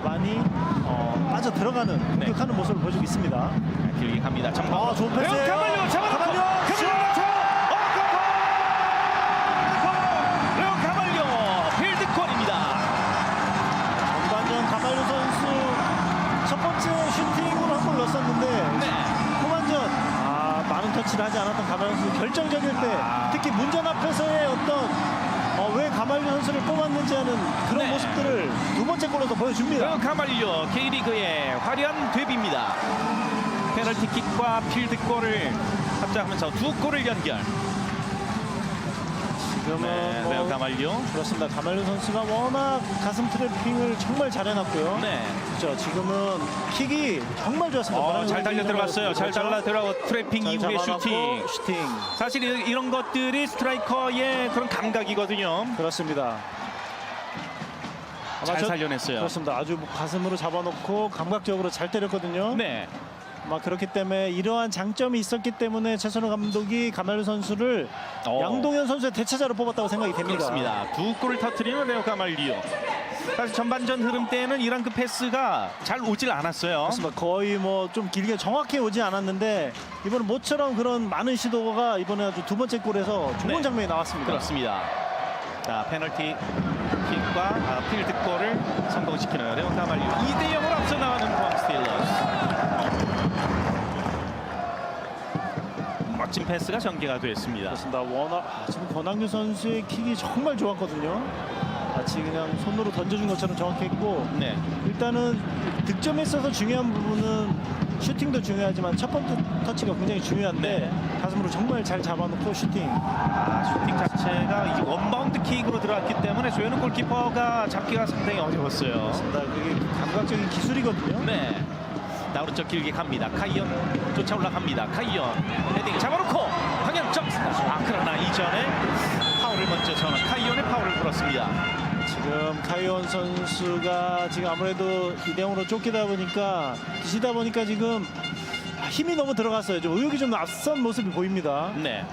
선수가 많이 어, 빠져 들어가는 네. 공격하는 모습을 보여주고 있습니다. 자, 길게 갑니다. 아, 좋은 패스예요. 가만요. 잡아놓고. 가만요. 가만요. 어, 골! 레오 가말려 필드골입니다. 전반전 가발류 선수 첫 번째 슈팅으로 한골 넣었었는데 네. 후반전 아, 많은 터치를 하지 않았던 가발류 선수 결정적일 때 아. 특히 문전 앞에서의 어떤 어, 왜 가발류 선수를 뽑았는지 하는 그런 네. 모습들을 두 번째 골로도 보여줍니다. 레오 가말려 K리그의 화려한 데뷔입니다. 페널티킥과 필드골을 합작하면서 두 골을 연결. 지금은 네, 뭐 레오 가말려. 그렇습니다. 가말류 선수가 워낙 가슴 트래핑을 정말 잘 해놨고요. 네. 그렇죠. 지금은 킥이 정말 좋았습니다. 어, 잘 달려 들어갔어요. 잘 그렇죠? 달라 들어가고 트래핑 잘 잡아놓고 슈팅. 슈팅. 사실 이- 이런 것들이 스트라이커의 그런 감각이거든요. 그렇습니다. 아마 잘 저- 살려냈어요. 그렇습니다. 아주 가슴으로 잡아놓고 감각적으로 잘 때렸거든요. 네. 막 그렇기 때문에 이러한 장점이 있었기 때문에 최선호 감독이 가말루 선수를 어. 양동현 선수의 대체자로 뽑았다고 생각이 됩니다. 그렇습니다. 두 골을 터트리는 레오 가말리오. 사실 전반전 흐름 때는 이란 그 패스가 잘 오질 않았어요. 그렇습니다. 거의 뭐 좀 길게 정확히 오지 않았는데 이번에 모처럼 그런 많은 시도가 이번에 아주 두 번째 골에서 좋은 네. 장면이 나왔습니다. 그렇습니다. 자 페널티 킥과 아, 필드골을 성공시키는 레오 가말리오. 2대 0으로 앞서 나가는 포항 스틸러스. 멋진 패스가 전개가 됐습니다. 그렇습니다. 워낙 아, 지금 권학규 선수의 킥이 정말 좋았거든요. 마치 그냥 손으로 던져준 것처럼 정확했고 네. 일단은 득점에 있어서 중요한 부분은 슈팅도 중요하지만 첫 번째 터치가 굉장히 중요한데 가슴으로 정말 잘 잡아놓고 슈팅. 아, 슈팅 자체가 이 원바운드 킥으로 들어갔기 때문에 조현우 골키퍼가 잡기가 상당히 어려웠어요. 그렇습니다. 그게 감각적인 기술이거든요. 네. 나 오른쪽 길게 갑니다. 카이언 쫓아 올라갑니다. 카이언 헤딩 잡아놓고 방향 점. 아 그러나 이전에 파울을 먼저 전한 카이언의 파울을 불었습니다. 지금 카이온 선수가 지금 아무래도 이대형으로 쫓기다 보니까 드시다 보니까 지금 힘이 너무 들어갔어요. 좀 의욕이 좀 앞선 모습이 보입니다. 네.